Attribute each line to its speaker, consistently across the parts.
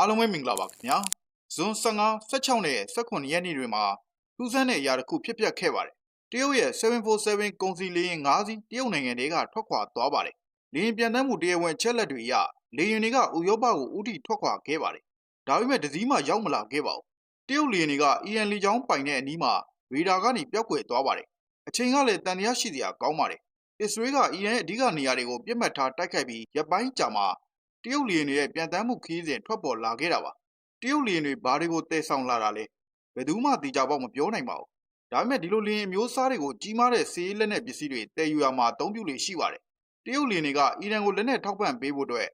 Speaker 1: အားလုံးပဲမင်္ဂလာပါခင်ဗျာဇွန်15 16နဲ့18ရက်နေ့တွေမှာထူးဆန်းတဲ့အရာတစ်ခုဖြစ်ပျက်ခဲ့ပါတယ်တရုတ်ရဲ့747ကုန်စည်လေယာဉ်၅စီးတရုတ်နိုင်ငံတွေကထွက်ခွာသွားပါတယ်လေယာဉ်ပြန်တမ်းမှုတရားဝင်ချက်လက်တွေအရလေယာဉ်တွေကဥရောပကိုဥတီထွက်ခွာခဲ့ပါတယ်ဒါပေမဲ့တစ်စီးမှရောက်မလာခဲ့ပါဘူးတရုတ်လေယာဉ်တွေက EN လေကြောင်းပိုင်တဲ့အနီးမှာရေဒါကနေပျောက်ကွယ်သွားပါတယ်အချိန်ကလည်းတန်တရားရှိစရာကောင်းပါတယ်အစ္စရေးက EN ရဲ့အဓိကနေရာတွေကိုပြစ်မှတ်ထားတိုက်ခိုက်ပြီးရပ်ပိုင်းကြာမှာတ ရုတ်လီယန်တွေရဲ့ပြန်တမ်းမှုခရီးစဉ်ထွက်ပေါ်လာခဲ့တာပါတရုတ်လီယန်တွေဘာတွေကိုတည်ဆောင်လာတာလဲဘယ်သူမှသိကြပေါ့မပြောနိုင်ပါဘူးဒါပေမဲ့ဒီလိုလီယန်အမျိုးအစားတွေကိုကြီးမားတဲ့စီးရေးလက်နက်ပစ္စည်းတွေတည်ယူရမှာအသုံးပြုလေရှိပါတယ်တရုတ်လီယန်တွေကအီရန်ကိုလက်နက်ထောက်ပံ့ပေးဖို့အတွက်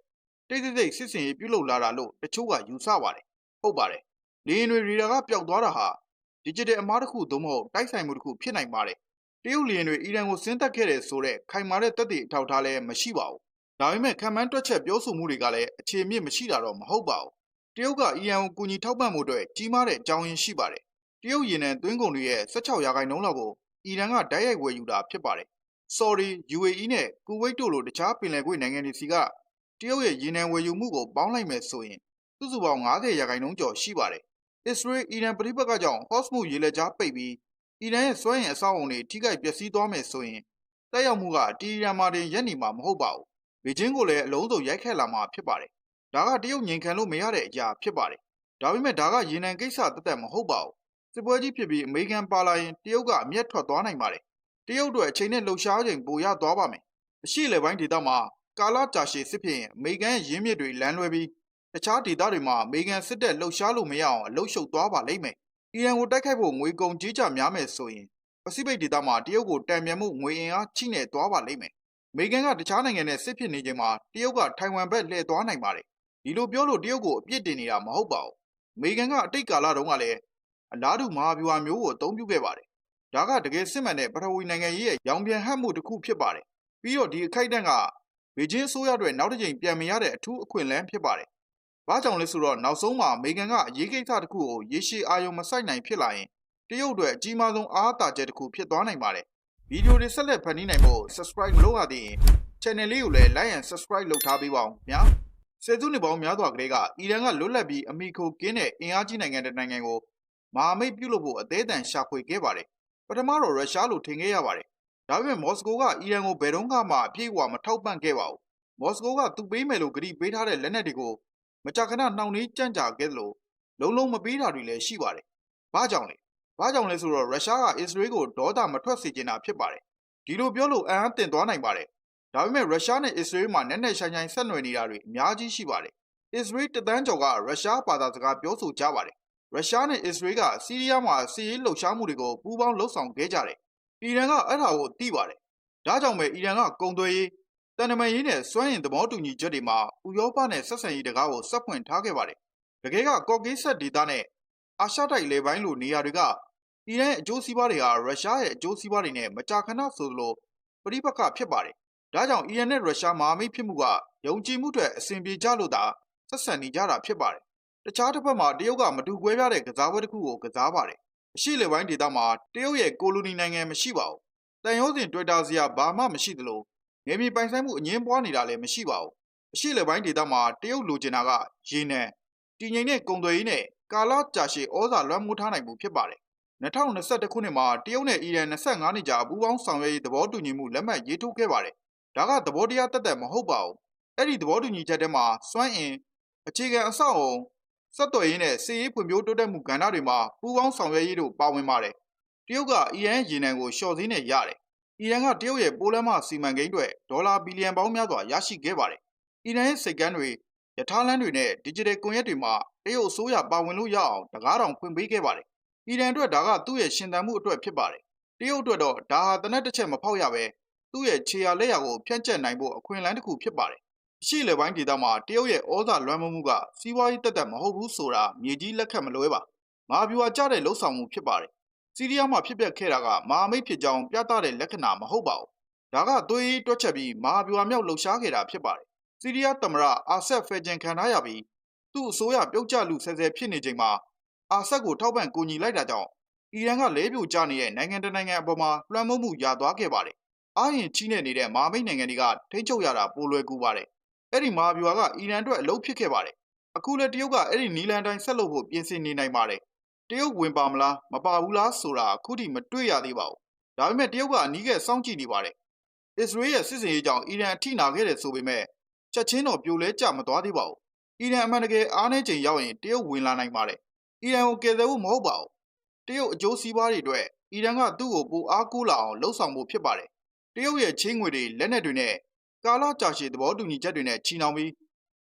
Speaker 1: တိတ်တိတ်တိတ်စစ်စင်ရေးပြုလုပ်လာတာလို့တချို့ကယူဆပါတယ်ဟုတ်ပါတယ်လီယန်တွေရေဒါကပျောက်သွားတာဟာ digital အမားတစ်ခုသို့မဟုတ်တိုက်ဆိုင်မှုတစ်ခုဖြစ်နိုင်ပါတယ်တရုတ်လီယန်တွေအီရန်ကိုဆင်းသက်ခဲ့တဲ့ဆိုတဲ့ခိုင်မာတဲ့တပ်တွေအထောက်အထားလည်းမရှိပါဘူး ဒါပေမဲ့ခံမှန်းတွက်ချက်ပြောဆိုမှုတွေကလည်းအခြေအမြစ်မရှိတာတော့မဟုတ်ပါဘူး။တရုတ်ကအီရန်ကိုကူညီထောက်ပံ့မှုအတွက်ကြီးမားတဲ့အကြောင်းရင်းရှိပါတယ်။တရုတ်ရေနံသွင်းကုန်တွေရဲ့16ရာခိုင်နှုန်းလောက်ကိုအီရန်ကတိုက်ရိုက်ဝယ်ယူတာဖြစ်ပါတယ်။ Saudi, UAE နဲ့ကူဝိတ်တို့လိုတခြားပင်လယ်ကွေ့နိုင်ငံတွေစီကတရုတ်ရဲ့ရေနံဝယ်ယူမှုကိုပေါင်းလိုက်မယ်ဆိုရင်စုစုပေါင်း90ရာခိုင်နှုန်းကျော်ရှိပါတယ်။ Israel အီရန်ပြည်ပကကြောင့် Hormuz ရေလက်ကြားပိတ်ပြီးအီရန်ရဲ့စွမ်းအင်အဆောက်အုံတွေထိခိုက်ပျက်စီးသွားမယ်ဆိုရင်တက်ရောက်မှုကတီအီရန်မှာတင်ရပ်နေမှာမဟုတ်ပါဘူး။ ဘေကျင်းကိုလည်းအလုံးစုံရိုက်ခတ်လာမှာဖြစ်ပါတယ်။ဒါကတရုတ်ငြိမ်ခံလို့မရတဲ့အရာဖြစ်ပါတယ်။ဒါပေမဲ့ဒါကရေနံကိစ္စတသက်မဟုတ်ပါဘူး။စစ်ပွဲကြီးဖြစ်ပြီးအမေရိကန်ပါလာရင်တရုတ်ကအမျက်ထွက်သွားနိုင်ပါတယ်။တရုတ်တို့အချိန်နဲ့လှုပ်ရှားချိန်ပိုရသွားပါမယ်။အရှိလေပိုင်းဒေသမှာကာလာကြာရှည်စစ်ဖြစ်ရင်အမေရိကန်ရဲ့ရင်းမြစ်တွေလမ်းလွဲပြီးတခြားဒေသတွေမှာအမေရိကန်စစ်တပ်လှုပ်ရှားလို့မရအောင်အလုရှုပ်သွားပါလိမ့်မယ်။အီရန်ကိုတိုက်ခိုက်ဖို့ငွေကုန်ကြေးကျများမယ်ဆိုရင်ပစိဖိတ်ဒေသမှာတရုတ်ကိုတံမြန်မှုငွေအင်အားချိနဲ့သွားပါလိမ့်မယ်။ အမေရိကန်ကတခြားနိုင်ငံနဲ့စစ်ဖြစ်နေချိန်မှာတရုတ်ကထိုင်ဝမ်ဘက်လှည့်သွားနိုင်ပါတယ်။ဒီလိုပြောလို့တရုတ်ကိုအပြစ်တင်နေတာမဟုတ်ပါဘူး။အမေရိကန်ကအတိတ်ကာလတုန်းကလည်းအလားတူမဟာဗျူဟာမျိုးကိုအသုံးပြုခဲ့ပါတယ်။ဒါကတကယ်စစ်မှန်တဲ့ပထဝီနိုင်ငံရေးရဲ့ရောင်ပြန်ဟပ်မှုတစ်ခုဖြစ်ပါတယ်။ပြီးတော့ဒီအခိုက်အတန့်ကဘေကျင်းအစိုးရအတွက်နောက်တစ်ကြိမ်ပြန်မရတဲ့အထူးအခွင့်အလမ်းဖြစ်ပါတယ်။ဘာကြောင့်လဲဆိုတော့နောက်ဆုံးမှာအမေရိကန်ကအရေးကိစ္စတစ်ခုကိုရေရှည်အာရုံမစိုက်နိုင်ဖြစ်လာရင်တရုတ်အတွက်အကြီးမားဆုံးအားသာချက်တစ်ခုဖြစ်သွားနိုင်ပါတယ်။ ဗီဒီယိုတွေဆက်လက်ဖန်တီးနိုင်ဖို့ subscribe မလုပ်ရသေးရင် channel လေးကိုလည်း like and subscribe လုပ်ထားပေးပါအောင်ဗျာ။ဆယ်စုနှစ်ပေါင်းများစွာကလေးကအီရန်ကလွတ်လပ်ပြီးအမိခိုကင်းတဲ့အင်အားကြီးနိုင်ငံတစ်နိုင်ငံကိုမဟာမိတ်ပြုလုပ်ဖို့အသေးအံရှာဖွေခဲ့ပါတယ်။ပထမတော့ရုရှားလိုထင်ခဲ့ရပါတယ်။ဒါပေမဲ့မော်စကိုကအီရန်ကိုဘယ်တော့မှအပြည့်အဝမထောက်ပံ့ခဲ့ပါဘူး။မော်စကိုကသူပေးမယ်လို့ကတိပေးထားတဲ့လက်နက်တွေကိုမကြာခဏနှောင့်နှေးကြန့်ကြာခဲ့သလိုလုံးလုံးမပေးတာတွေလည်းရှိပါတယ်။ဘာကြောင့်လဲ။ ဘာကြောင့်လဲဆိုတော့ရုရှားကအစ္စရေးကိုဒေါသမထွက်စေချင်တာဖြစ်ပါတယ်။ဒီလိုပြောလို့အံ့အားတင်သွားနိုင်ပါတယ်။ဒါပေမဲ့ရုရှားနဲ့အစ္စရေးမှာနက်နက်ရှိုင်းရှိုင်းဆက်နွယ်နေတာတွေအများကြီးရှိပါတယ်။အစ္စရေးတသန်းကျော်ကရုရှားဘာသာစကားပြောဆိုကြပါတယ်။ရုရှားနဲ့အစ္စရေးကစီးရီးယားမှာစီးရေးလှုပ်ရှားမှုတွေကိုပူးပေါင်းလှုပ်ဆောင်ခဲ့ကြတယ်။အီရန်ကအဲ့ဒါကိုသိပါတယ်။ဒါကြောင့်ပဲအီရန်ကကုံသွေးရေးတန်တမန်ရေးနဲ့စွမ်းအင်သဘောတူညီချက်တွေမှာဥရောပနဲ့ဆက်ဆံရေးတကားကိုစက်ဖွင့်ထားခဲ့ပါတယ်။တကယ်ကကော့ကေးဆက်ဒေသနဲ့ အာရှတိုက်လေပိုင်းလိုနေရာတွေက အီရန်ရဲ့အကျိုးစီးပွားတွေဟာ ရုရှားရဲ့အကျိုးစီးပွားတွေနဲ့ မကြာခဏဆိုသလိုပြိပက္ခဖြစ်ပါတယ်။ဒါကြောင့် အီရန်နဲ့ ရုရှား မဟာမိတ်ဖြစ်မှုက ယုံကြည်မှုတွေအဆင်ပြေကြလို့သာ ဆက်ဆံနေကြတာ ဖြစ်ပါတယ်။တခြားတစ်ဖက်မှာ တရုတ်က မတူကွဲပြားတဲ့ ကစားပွဲတစ်ခုကို ကစားပါတယ်။အရှိလေပိုင်းဒေသမှာ တရုတ်ရဲ့ ကိုလိုနီနိုင်ငံ မရှိပါဘူး။တန်ရုံးစဉ် တွေ့တာစရာ ဘာမှမရှိသလိုငယ်မြေပိုင်ဆိုင်မှု အငင်းပွားနေတာလည်း မရှိပါဘူး။အရှိလေပိုင်းဒေသမှာ တရုတ်လိုချင်တာက ရေနံ တည်ငြိမ်တဲ့ ကုန်သွယ်ရေးနဲ့ ကာလကြာရှည်ဩဇာလွှမ်းမိုးထားနိုင်မှုဖြစ်ပါတယ်2021ခုနှစ်မှာတရုတ်နဲ့အီရန်25နှစ်ကြာပူးပေါင်းဆောင်ရွက်ရေးသဘောတူညီမှုလက်မှတ်ရေးထိုးခဲ့ပါတယ်။ဒါကသဘောတရားတက်တက်မဟုတ်ပါဘူး။အဲ့ဒီသဘောတူညီချက်ထဲမှာစွမ်းအင်အခြေခံအဆောက်အုံစက်တော်ရေးနဲ့စီးရေးဖွံ့ဖြိုးတိုးတက်မှုကဏ္ဍတွေမှာပူးပေါင်းဆောင်ရွက်ရေးတို့ပါဝင်ပါတယ်။တရုတ်ကအီရန်ရေနံကိုလျှော့စည်းနဲ့ရတယ်။အီရန်ကတရုတ်ရဲ့ပိုးလမ်းမစီမံကိန်းတွေဒေါ်လာဘီလီယံပေါင်းများစွာရရှိခဲ့ပါတယ်။အီရန်ရဲ့စိတ်ကမ်းတွေ ရထားလမ်းတွေနဲ့ digital ကွန်ရက်တွေမှာ တရုတ်အစိုးရပါဝင်လို့ရအောင်တကားတောင်ဖွင့်ပေးခဲ့ပါတယ်။အီရန်အတွက် ဒါက သူ့ရဲ့ ရှင်သန်မှုအတွက် ဖြစ်ပါတယ်။တရုတ်အတွက်တော့ ဒါဟာတနက်တစ်ချက် မဖောက်ရပဲသူ့ရဲ့ ခြေရာလက်ရာကို ဖြန့်ကျက်နိုင်ဖို့ အခွင့်အလမ်းတစ်ခု ဖြစ်ပါတယ်။အရှိလေပိုင်းဒေသမှာ တရုတ်ရဲ့ဩဇာလွှမ်းမိုးမှုက စီးပွားရေးတက်တက် မဟုတ်ဘူးဆိုတာ မြေကြီးလက်ခတ်မလွဲပါ။မဟာဗျူဟာကျတဲ့လှုပ်ဆောင်မှု ဖြစ်ပါတယ်။စီးရီးယားမှာ ဖြစ်ပျက်ခဲ့တာက မဟာမိတ်ဖြစ်ကြောင်း ပြသတဲ့လက္ခဏာ မဟုတ်ပါဘူး။ဒါက သွေးတွက်ချက်ပြီး မဟာဗျူဟာမြောက် လှုပ်ရှားခဲ့တာ ဖြစ်ပါတယ်။ စီးရီးယားသမ္မတအာဆက်ဖယ်ဂျန်ခံထားရပြီးသူ့အစိုးရပြုတ်ကျလူဆဲဆဲဖြစ်နေချိန်မှာအာဆက်ကိုထောက်ပံ့ကူညီလိုက်တာကြောင့်အီရန်ကလဲပြိုကျနေတဲ့နိုင်ငံတနိုင်ငံအပေါ်မှာလွှမ်းမိုးမှုရသွားခဲ့ပါတယ်။အာရင်ချီးနေနေတဲ့မဟာမိတ်နိုင်ငံတွေကထိန်းချုပ်ရတာပိုလွယ်ကူပါတယ်။အဲ့ဒီမဟာဗျူဟာကအီရန်အတွက်အလုပ်ဖြစ်ခဲ့ပါတယ်အခုလည်းတရုတ်ကအဲ့ဒီနီလန်တိုင်းဆက်လုပ်ဖို့ပြင်ဆင်နေနိုင်ပါတယ်တရုတ်ဝင်ပါမလားမပါဘူးလားဆိုတာအခုထိမတွေ့ရသေးပါဘူးဒါပေမဲ့တရုတ်ကအနီးကစောင့်ကြည့်နေပါတယ်အစ္စရေးရဲ့စစ်စင်ရေးကြောင့်အီရန်အထိနာခဲ့တယ်ဆိုပေမဲ့ ချက်ချင်းတော့ပြိုလဲကျမသွားသေးပါဘူးအီရန်အမှန်တကယ်အားနည်းချိန်ရောက်ရင်တရုတ်ဝင်လာနိုင်ပါတယ်အီရန်ကိုကယ်ဆယ်ဖို့မဟုတ်ပါဘူးတရုတ်အကျိုးစီးပွားတွေအတွက်အီရန်ကသူ့ကိုပိုအားကိုးလာအောင်လှုံ့ဆော်ဖို့ဖြစ်ပါတယ်တရုတ်ရဲ့ချင်းငွေတွေလက်နက်တွေနဲ့ကာလကြာရှည်သဘောတူညီချက်တွေနဲ့ချီနှောင်ပြီး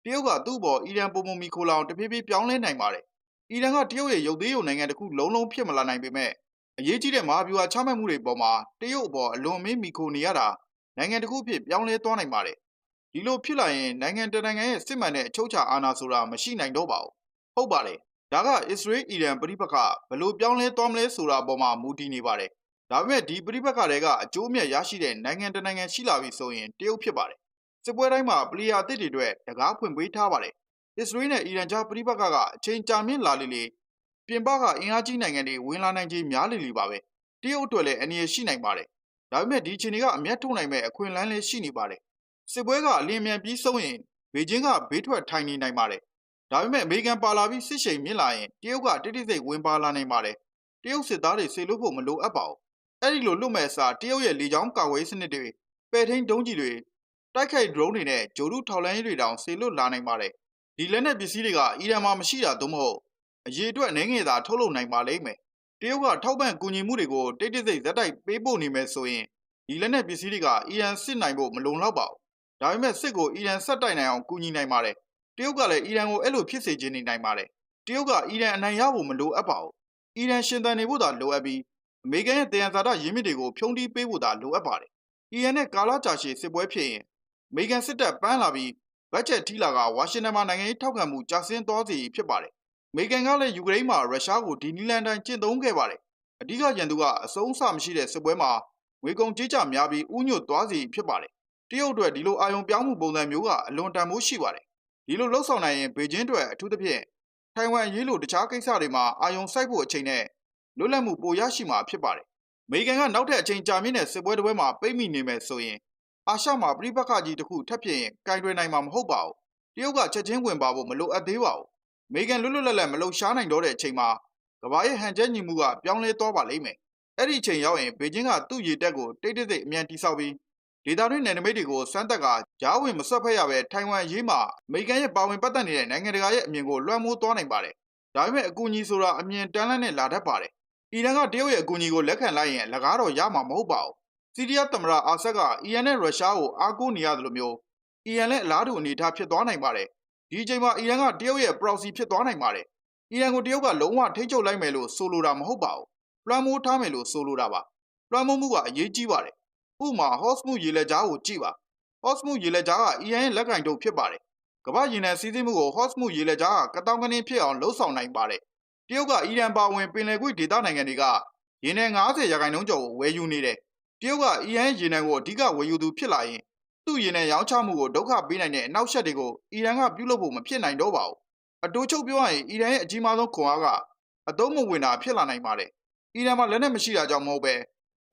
Speaker 1: တရုတ်ကသူ့ဘော်အီရန်ပုံပုံမီခိုလောင်တဖြည်းဖြည်းပြောင်းလဲနိုင်ပါတယ်။အီရန်ကတရုတ်ရဲ့ရုပ်သေးရုံနိုင်ငံတစ်ခုလုံးလုံးဖြစ်မလာနိုင်ပေမဲ့အရေးကြီးတဲ့မဟာဗျူဟာချမှတ်မှုတွေပေါ်မှာတရုတ်အပေါ်အလွန်မင်းမီခိုနေရတာနိုင်ငံတစ်ခုဖြစ်ပြောင်းလဲသွားနိုင်ပါတယ်။ ဒီလိုဖြစ်လာရင်နိုင်ငံတစ်နိုင်ငံရဲ့စစ်မှန်တဲ့အချုပ်အခြာအာဏာဆိုတာမရှိနိုင်တော့ပါဘူး။ဟုတ်ပါတယ်။ဒါကအစ္စရေးအီရန်ပြည်ပခဘလို့ပြောင်းလဲသွားမလဲဆိုတာပေါ်မှာမူတည်နေပါတယ်။ဒါပေမဲ့ဒီပြည်ပခတွေကအကျိုးအမြတ်ရရှိတဲ့နိုင်ငံတစ်နိုင်ငံရှိလာပြီဆိုရင်တရုတ်ဖြစ်ပါတယ်။စစ်ပွဲတိုင်းမှာပလီယာအသစ်တွေအတွက်တကားဖွင့်ပေးထားပါတယ်။အစ္စရေးနဲ့အီရန်ကြားပြည်ပခကအချိန်ကြာမြင့်လာလေလေပြင်ပကအင်အားကြီးနိုင်ငံတွေဝင်လာနိုင်ခြင်းများလေလေပါပဲ။တရုတ်အတွက်လည်းအနေရရှိနိုင်ပါတယ်။ဒါပေမဲ့ဒီအချိန်တွေကအမျက်ထုတ်နိုင်မဲ့အခွင့်အလမ်းလည်းရှိနေပါတယ်။ စစ်ပွဲကအလင်းမြန်ပြီးဆုံးရင်ဘေကျင်းကဘေးထွက်ထိုင်နေနိုင်ပါတယ်။ဒါပေမဲ့အမေရိကန်ပါလာပြီးစစ်ရှိန်မြင့်လာရင်တရုတ်ကတိတိစိတ်ဝင်ပါလာနိုင်ပါတယ်။တရုတ်စစ်သားတွေဆေလို့ဖို့မလိုအပ်ပါဘူး။အဲ့ဒီလိုလွတ်မဲ့အစားတရုတ်ရဲ့လေကြောင်းကာကွယ်ရေးစနစ်တွေပဲ့ထိန်ဒုံးကြီးတွေတိုက်ခိုက် drone တွေနဲ့ဂျိုဒူထောက်လန်းရေးတွေတောင်ဆေလွတ်လာနိုင်ပါတယ်။ဒီလက်နက်ပစ္စည်းတွေကအီရန်မှာမရှိတာသို့မဟုတ်အရေးအတွက်အနေငယ်သာထုတ်လုပ်နိုင်ပါလိမ့်မယ်။တရုတ်ကထောက်ပံ့ကူညီမှုတွေကိုတိတ်တိတ်ဆိတ်ဇက်တိုက်ပေးပို့နေမယ်ဆိုရင်ဒီလက်နက်ပစ္စည်းတွေကအီရန်စစ်နိုင်ဖို့မလုံလောက်ပါဘူး။ ဒါပေမဲ့စစ်ကိုအီရန်ဆက်တိုက်နိုင်အောင်ကူညီနိုင်ပါတယ်။တရုတ်ကလည်းအီရန်ကိုအဲ့လိုဖြစ်စေချင်နေနိုင်ပါတယ်။တရုတ်ကအီရန်အနိုင်ရဖို့မလိုအပ်ပါဘူး။အီရန်ရှင်သန်နေဖို့သာလိုအပ်ပြီးအမေရိကန်ရဲ့တယံဇာတရင်းမြစ်တွေကိုဖြုံးတီးပေးဖို့သာလိုအပ်ပါတယ်။အီရန်နဲ့ကာလာကြာရှည်စစ်ပွဲဖြစ်ရင်အမေရိကန်စစ်တပ်ပန်းလာပြီးဘတ်ဂျက်ထိလာကဝါရှင်တန်မှာနိုင်ငံရေးထောက်ခံမှုကျဆင်းသွားစေဖြစ်ပါတယ်။အမေရိကန်ကလည်းယူကရိန်းမှာရုရှားကိုဒီနီလန်တိုင်းကျင့်သုံးခဲ့ပါတယ်။အဓိကရန်သူကအစုံအစမရှိတဲ့စစ်ပွဲမှာငွေကုန်ကြေးကျများပြီးဥညွတ်သွားစေဖြစ်ပါတယ်။ တရုတ်အတွက်ဒီလိုအာယုံပြောင်းမှုပုံစံမျိုးကအလွန်တန်ဖိုးရှိပါတယ်။ဒီလိုလှုပ်ဆောင်နိုင်ရင်ဘေကျင်းအတွက်အထူးသဖြင့်ထိုင်ဝမ်ရေးလိုတခြားကိစ္စတွေမှာအာယုံစိုက်ဖို့အချိန်နဲ့လွတ်လပ်မှုပိုရရှိမှာဖြစ်ပါတယ်။အမေရိကန်ကနောက်ထပ်အချိန်ကြာမြင့်တဲ့စစ်ပွဲတစ်ပွဲမှာပိတ်မိနေမယ်ဆိုရင်အာရှမှာပြိပက္ခကြီးတစ်ခုထပ်ဖြစ်ရင်ကင်တွယ်နိုင်မှာမဟုတ်ပါဘူး။တရုတ်ကချက်ချင်းဝင်ပါဖို့မလိုအပ်သေးပါဘူး။အမေရိကန်လွတ်လွတ်လပ်လပ်မလုံရှားနိုင်တော့တဲ့အချိန်မှာကမ္ဘာရဲ့ဟန်ချက်ညီမှုကပြောင်းလဲသွားပါလိမ့်မယ်။အဲ့ဒီအချိန်ရောက်ရင်ဘေကျင်းကသူ့ရေတက်ကိုတိတ်တိတ်တိတ်အမြန်တိဆောက်ပြီး ဒေတာတွင်းနယ်နိမိတ်တွေကိုစမ်းသက်ကကြားဝင်မဆွတ်ဖက်ရပဲထိုင်ဝမ်ရေးမှာအမေရိကန်ရဲ့ပါဝင်ပတ်သက်နေတဲ့နိုင်ငံတကာရဲ့အမြင်ကိုလွှမ်းမိုးသွားနိုင်ပါတယ်။ဒါပေမဲ့အကူအညီဆိုတာအမြင်တန်းလန်းနဲ့လာတတ်ပါတယ်။အီရန်ကတရုတ်ရဲ့အကူအညီကိုလက်ခံလိုက်ရင်၎င်းတော့ရမှာမဟုတ်ပါဘူး။စီးရီးယားသမ္မတအာဆတ်ကအီရန်နဲ့ရုရှားကိုအားကိုးနေရတယ်လို့မျိုးအီရန်လည်းအလားတူအနေအထားဖြစ်သွားနိုင်ပါတယ်။ဒီအချိန်မှာအီရန်ကတရုတ်ရဲ့ proxy ဖြစ်သွားနိုင်ပါတယ်။အီရန်ကိုတရုတ်ကလုံးဝထိန်းချုပ်လိုက်မယ်လို့ဆိုလိုတာမဟုတ်ပါဘူး။လွှမ်းမိုးထားမယ်လို့ဆိုလိုတာပါ။လွှမ်းမိုးမှုကအရေးကြီးပါတယ်။ ဥပမာ Hormuz ရေလက်ကြားကိုကြည့်ပါ။ Hormuz ရေလက်ကြားကအီရန်ရဲ့လက်ကင်တုပ်ဖြစ်ပါတယ်။ကမ္ဘာရင်နံစည်းစိမ်မှုကို Hormuz ရေလက်ကြားကကတောင်ကနင်းဖြစ်အောင်လှုပ်ဆောင်နိုင်ပါတယ်။တရုတ်ကအီရန်ပါဝင်ပင်လယ်ကွေ့ဒေသနိုင်ငံတွေကရေနံ90ရာခိုင်နှုန်းကျော်ကိုဝယ်ယူနေတယ်။တရုတ်ကအီရန်ရေနံကိုအဓိကဝယ်ယူသူဖြစ်လာရင်သူ့ရေနံရောင်းချမှုကိုဒုက္ခပေးနိုင်တဲ့အနောက်ရှက်တွေကိုအီရန်ကပြုလုပ်ဖို့မဖြစ်နိုင်တော့ပါဘူး။အတိုးချုပ်ပြောရရင်အီရန်ရဲ့အကြီးမားဆုံးခွန်အားကအသုံးမဝင်တာဖြစ်လာနိုင်ပါတယ်။အီရန်မှာလက်နက်မရှိတာကြောင့်မဟုတ်ပဲ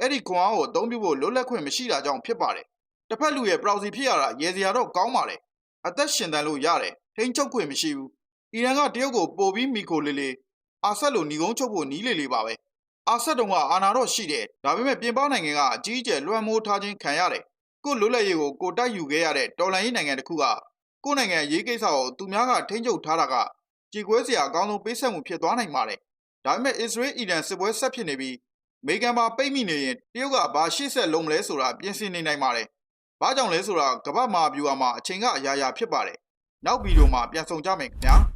Speaker 1: အဲ့ဒီခွန်အားကိုအသုံးပြုဖို့လွတ်လပ်ခွင့်မရှိတာကြောင့်ဖြစ်ပါတယ်။တစ်ဖက်လူရဲ့ proxy ဖြစ်ရတာရေစရာတော့ကောင်းပါလေ။အသက်ရှင်တန်လို့ရတယ်။ထိန်းချုပ်ခွင့်မရှိဘူး။အီရန်ကတရုတ်ကိုပို့ပြီးမီခိုလေးလေးအာဆက်လိုညီကုန်းချုပ်ဖို့နီးလေလေပါပဲ။အာဆက်တုံကအာနာတော့ရှိတယ်။ဒါပေမဲ့ပြင်ပနိုင်ငံကအကြီးအကျယ်လွှမ်းမိုးထားခြင်းခံရတယ်။ကိုလွတ်လပ်ရေးကိုကိုတိုက်ယူခဲ့ရတဲ့တော်လန်ရေးနိုင်ငံတစ်ခုကကိုနိုင်ငံရေးကိစ္စကိုသူများကထိန်းချုပ်ထားတာကကြေကွဲစရာအကောင်းဆုံးပေးဆက်မှုဖြစ်သွားနိုင်ပါတယ်။ဒါပေမဲ့အစ္စရေးအီရန်စစ်ပွဲဆက်ဖြစ်နေပြီးအ မေရိကန်မှာပိတ်မိနေရင်တရုတ်ကဘာရှေ့ဆက်လုံးမလဲဆိုတာပြင်ဆင်နေနိုင်ပါတယ်။ဘာကြောင့်လဲဆိုတာကမ္ဘာမှာဗျူဟာမှာအချိန်ကအရာရာဖြစ်ပါတယ်။နောက်ဗီဒီယိုမှာပြန်ဆောင်ကြမယ်ခင်ဗျာ။